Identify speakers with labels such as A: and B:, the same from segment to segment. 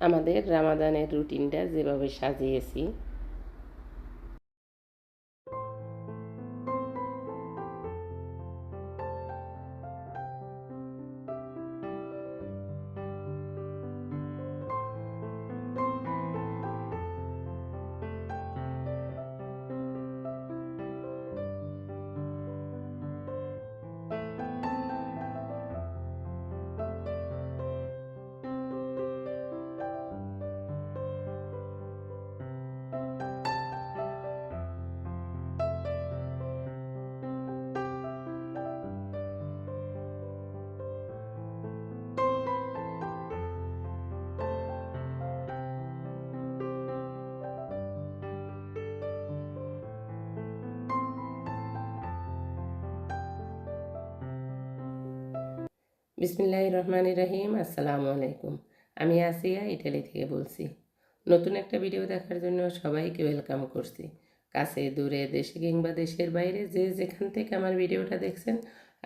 A: আমাদের রামাদানের রুটিনটা যেভাবে সাজিয়েছি। বিসমিল্লাহ রহমান রহিম, আসসালামু আলাইকুম। আমি আসিয়া ইটালি থেকে বলছি, নতুন একটা ভিডিও দেখার জন্য সবাইকে ওয়েলকাম করছি। কাছে, দূরে, দেশে কিংবা দেশের বাইরে যে যেখান থেকে আমার ভিডিওটা দেখছেন,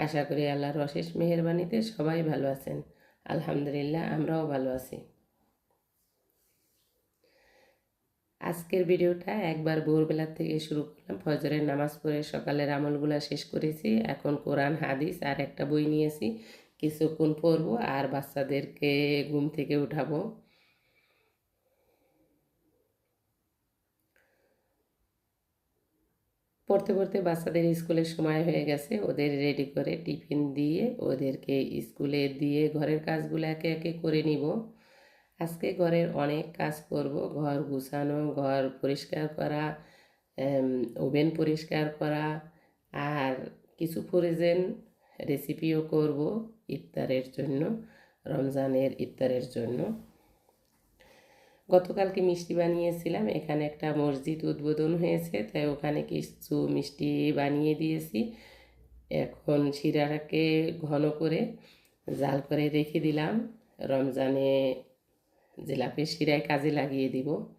A: আশা করি আল্লাহর অশেষ মেহরবানিতে সবাই ভালো আছেন। আলহামদুলিল্লাহ, আমরাও ভালো আছি। আজকের ভিডিওটা একবার ভোরবেলার থেকে শুরু করলাম। ফজরের নামাজ পড়ে সকালের আমলগুলা শেষ করেছি। এখন কোরআন, হাদিস আর একটা বই নিয়েছি। কিছুক্ষণ পড়ব আর বাচ্চাদেরকে ঘুম থেকে উঠাবো। পড়তে পড়তে বাচ্চাদের স্কুলের সময় হয়ে গেছে, ওদের রেডি করে টিফিন দিয়ে ওদেরকে স্কুলে দিয়ে ঘরের কাজগুলো একে একে করে নিব। আজকে ঘরের অনেক কাজ করব, ঘর গুছানো, ঘর পরিষ্কার করা ওভেন পরিষ্কার করা, আর কিছু ফ্রোজেন রেসিপিও করব ইফতারের জন্য, রমজানের ইফতারের জন্য। গতকালকে মিষ্টি বানিয়েছিলাম, এখানে একটা মসজিদ উদ্বোধন হয়েছে, তাই ওখানে কিছু মিষ্টি বানিয়ে দিয়েছি। এখন শিরাটাকে ঘন করে জাল করে রেখে দিলাম। রমজানে জিলাপির শিরায় কাজে লাগিয়ে দিব।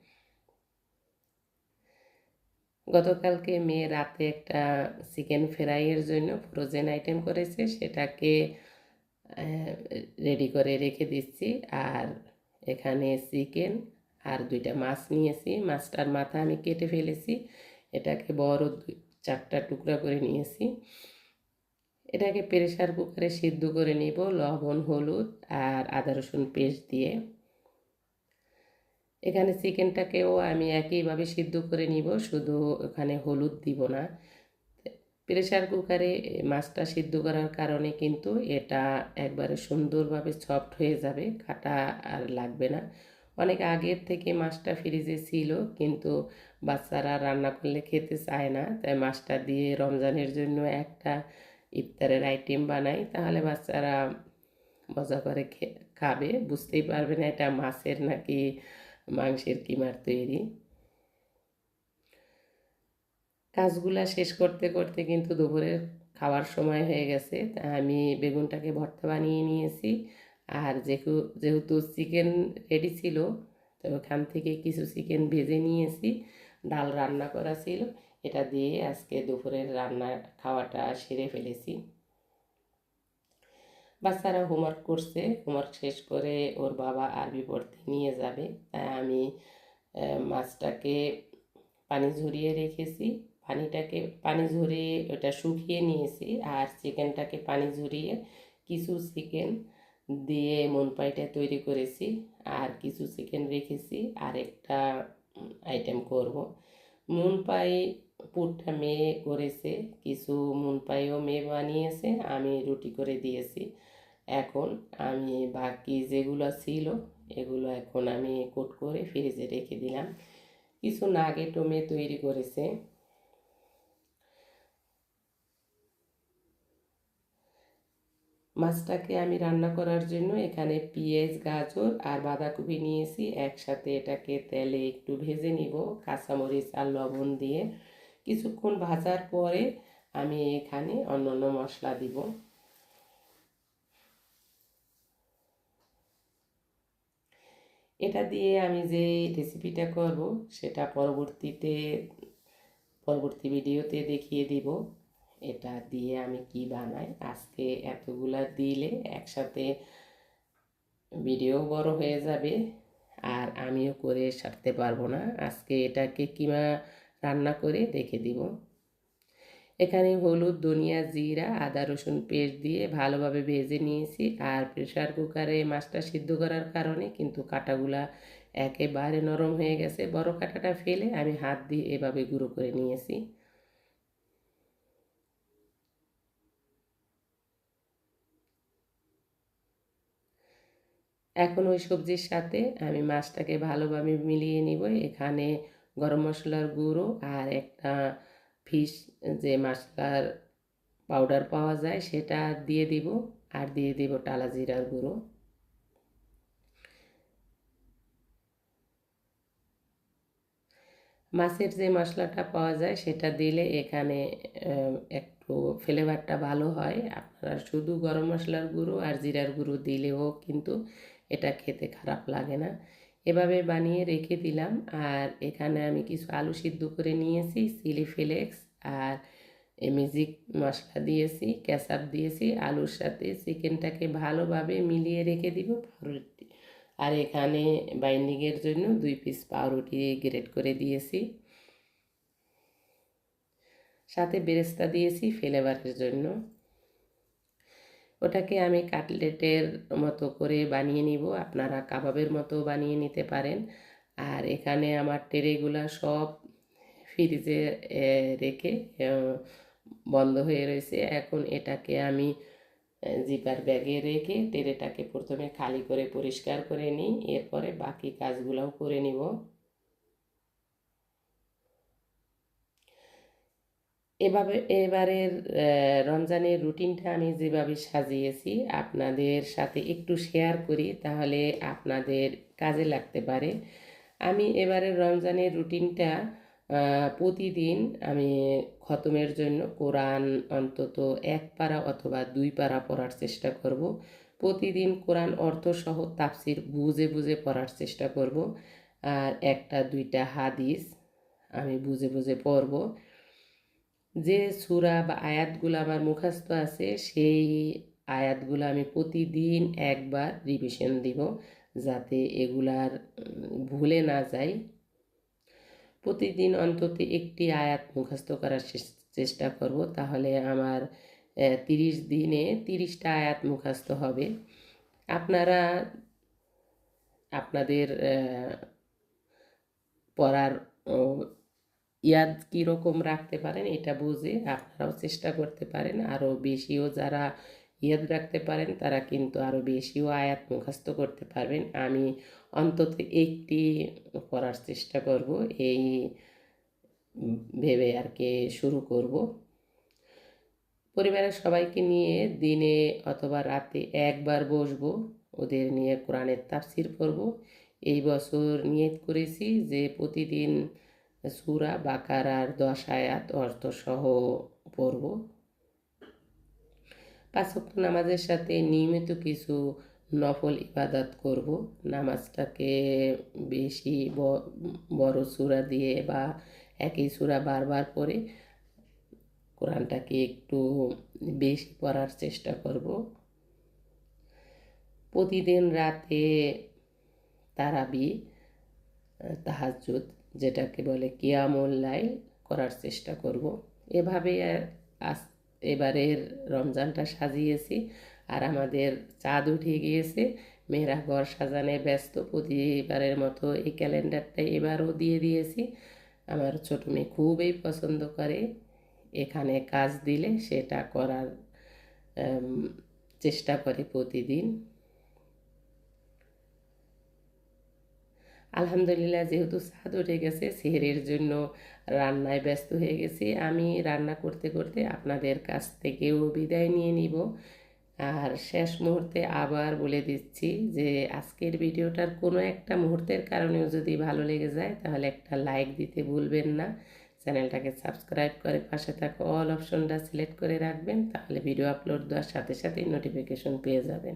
A: গতকালকে মেয়ে রাতে একটা চিকেন ফ্রাইয়ের জন্য ফ্রোজেন আইটেম করেছে, সেটাকে রেডি করে রেখে দিচ্ছি। আর এখানে চিকেন আর দুইটা মাছ নিয়েছি। মাছটার মাথা আমি কেটে ফেলেছি। এটাকে বড় চারটা টুকরা করে নিয়েছি। এটাকে প্রেশার কুকারে সিদ্ধ করে নিব, লবণ, হলুদ আর আদা রসুন পেস্ট দিয়ে। এখানে চিকেনটাকেও আমি একইভাবে সিদ্ধ করে নিব, শুধু ওখানে হলুদ দিব না। প্রেশার কুকারে মাছটা সিদ্ধ করার কারণে কিন্তু এটা একবারে সুন্দরভাবে সফট হয়ে যাবে, কাটা আর লাগবে না। অনেক আগের থেকে মাছটা ফ্রিজে ছিল, কিন্তু বাচ্চারা রান্না করলে খেতে চায় না, তাই মাছটা দিয়ে রমজানের জন্য একটা ইফতারের আইটেম বানাই, তাহলে বাচ্চারা মজা করে খাবে। বুঝতেই পারবে না এটা মাছের নাকি মাংসের কিমার তৈরি। কাজগুলা শেষ করতে করতে কিন্তু দুপুরের খাওয়ার সময় হয়ে গেছে। তা আমি বেগুনটাকে ভর্তা বানিয়ে নিয়েছি। আর যেহেতু যেহেতু চিকেন রেডি ছিল, তো ওখান থেকে কিছু চিকেন ভেজে নিয়েছি। ডাল রান্না করা ছিল। এটা দিয়ে আজকে দুপুরের রান্না খাওয়াটা সেরে ফেলেছি। বাচ্চারা হোমওয়ার্ক করছে হোমওয়ার্ক শেষ করে ওর বাবা আরবি পড়তে নিয়ে যাবে। তাই আমি মাছটাকে পানি ঝরিয়ে রেখেছি। পানিটাকে, পানি ঝরিয়ে ওটা শুকিয়ে নিয়েছি আর চিকেনটাকে পানি ঝরিয়ে কিছু চিকেন দিয়ে মনপাইটা তৈরি করেছি আর কিছু চিকেন রেখেছি আর একটা আইটেম করব। মনপাই পুরটা মেয়ে করেছে, কিছু মুনপাইও মেয়ে বানিয়েছে, আমি রুটি করে দিয়েছি। এখন আমি বাকি যেগুলো ছিল, এগুলো এখন আমি কোট করে ফ্রিজে রেখে দিলাম। কিছু নাগেটও মেয়ে তৈরি করেছে। মাছটাকে আমি রান্না করার জন্য এখানে পেঁয়াজ, গাজর আর বাঁধাকপি নিয়েছি। একসাথে এটাকে তেলে একটু ভেজে নিব, কাঁচামরিচ আর লবণ দিয়ে। কিছুক্ষণ ভাজার পরে আমি এখানে অন্য অন্য মশলা দিব। এটা দিয়ে আমি যে রেসিপিটা করব, সেটা পরবর্তীতে, পরবর্তী ভিডিওতে দেখিয়ে দিব। এটা দিয়ে আমি কি বানাই? আজকে এতগুলা দিলে একসাথে ভিডিও বড় হয়ে যাবে, আর আমিও করে সারতে পারব না। আজকে এটাকে কিমা রান্না করে দেখে দিব। এখানে হলুদ, ধনিয়া, জিরা, আদা, রসুন পেস্ট দিয়ে ভালোভাবে ভেজে নিয়েছি। আর প্রেশার কুকারে মাছটা সিদ্ধ করার কারণে কিন্তু কাটাগুলা একেবারে নরম হয়ে গেছে। বড় কাটাটা ফেলে আমি হাত দিয়ে এভাবে গুঁড়ো করে নিয়েছি। এখন ওই সবজির সাথে আমি মাছটাকে ভালোভাবে মিলিয়ে নিব। এখানে গরম মশলার গুঁড়ো আর একটা ফিশ যে মশলার পাউডার পাওয়া যায়, সেটা দিয়ে দিব আর দিয়ে দিব টালা জিরার গুঁড়ো। মাছের যে মশলাটা পাওয়া যায়, সেটা দিলে এখানে একটু ফ্লেভারটা ভালো হয়। আপনারা শুধু গরম মশলার গুঁড়ো আর জিরার গুঁড়ো দিলেও কিন্তু এটা খেতে খারাপ লাগে না। এভাবে বানিয়ে রেখে দিলাম। আর এখানে আমি কিছু আলু সিদ্ধ করে নিয়েছি, চিলি ফ্লেক্স আর মিজিক মশলা দিয়েছি ক্যাসাপ দিয়েছি। আলুর সাথে চিকেনটাকে ভালোভাবে মিলিয়ে রেখে দিব পাউরুটি আর এখানে বাইন্ডিংয়ের জন্য দুই পিস পাউরুটি গ্রেট করে দিয়েছি। সাথে বেরেস্তা দিয়েছি ফ্লেভারের জন্য। ওটাকে আমি কাটলেটের মতো করে বানিয়ে নিব। আপনারা কাবাবের মতো বানিয়ে নিতে পারেন। আর এখানে আমার টেরেগুলা সব ফ্রিজে রেখে বন্ধ হয়ে রয়েছে। এখন এটাকে আমি জিপার ব্যাগে রেখে টেরেটাকে প্রথমে খালি করে পরিষ্কার করে নিই। এরপরে বাকি কাজগুলোও করে নিব। এভাবে, এবারের রমজানের রুটিনটা আমি যেভাবে সাজিয়েছি আপনাদের সাথে একটু শেয়ার করি, তাহলে আপনাদের কাজে লাগতে পারে। আমি এবারের রমজানের রুটিনটা প্রতিদিন আমি খতমের জন্য কোরআন অন্তত এক পারা অথবা দুই পারা পড়ার চেষ্টা করব। প্রতিদিন কোরআন অর্থসহ তাফসির বুঝে বুঝে পড়ার চেষ্টা করব। আর একটা, দুইটা হাদিস আমি বুঝে বুঝে পড়ব। যে সুরা বা আয়াতগুলো আমার মুখস্থ আছে, সেই আয়াতগুলো আমি প্রতিদিন একবার রিভিশন দিব যাতে এগুলার ভুলে না যায় প্রতিদিন অন্তত একটি আয়াত মুখস্থ করার চেষ্টা করব, তাহলে আমার তিরিশ দিনে তিরিশটা আয়াত মুখস্থ হবে। আপনারা, আপনাদের পড়ার ইয়াদ কীরকম রাখতে পারেন, এটা বুঝে আপনারাও চেষ্টা করতে পারেন। আরও বেশিও যারা ইয়াদ রাখতে পারেন, তারা কিন্তু আরও বেশিও আয়াত মুখস্থ করতে পারবেন। আমি অন্তত একটি পড়ার চেষ্টা করব, এই ভেবে আর কি শুরু করব। পরিবারের সবাইকে নিয়ে দিনে অথবা রাতে একবার বসবো, ওদের নিয়ে কোরআনের তাফসির পড়ব। এই বছর নিয়ত করেছি যে প্রতিদিন সুরা বাকারার দশ আয়াত অর্থসহ পড়ব। পাঁচক্ত নামাজের সাথে নিয়মিত কিছু নফল ইবাদত করব। নামাজটাকে বেশি বড় সুরা দিয়ে বা একই সুরা বারবার পড়ে কোরআনটাকে একটু বেশি পড়ার চেষ্টা করব। প্রতিদিন রাতে তারাবি তাহাজুদ যেটাকে বলে কিয়ামুল্লাই করার চেষ্টা করব। এভাবে আস, এবারের রমজানটা সাজিয়েছি আর আমাদের চাঁদ উঠে গিয়েছে। মেয়েরা ঘর সাজানে ব্যস্ত, প্রতিবারের মতো এই ক্যালেন্ডারটা এবারও দিয়ে দিয়েছি। আমার ছোটো মেয়ে খুবই পছন্দ করে, এখানে কাজ দিলে সেটা করার চেষ্টা করে প্রতিদিন। আলহামদুলিল্লাহ, যেহেতু স্বাদ উঠে গেছে, সেহেরের জন্য রান্নায় ব্যস্ত হয়ে গেছি। আমি রান্না করতে করতে আপনাদের কাছ থেকেও বিদায় নিয়ে নিব। আর শেষ মুহূর্তে আবার বলে দিচ্ছি যে, আজকের ভিডিওটার কোনো একটা মুহূর্তের কারণেও যদি ভালো লেগে যায়, তাহলে একটা লাইক দিতে ভুলবেন না। চ্যানেলটাকে সাবস্ক্রাইব করে পাশে থাকা অল অপশনটা সিলেক্ট করে রাখবেন, তাহলে ভিডিও আপলোড দেওয়ার সাথে সাথেই নোটিফিকেশন পেয়ে যাবেন।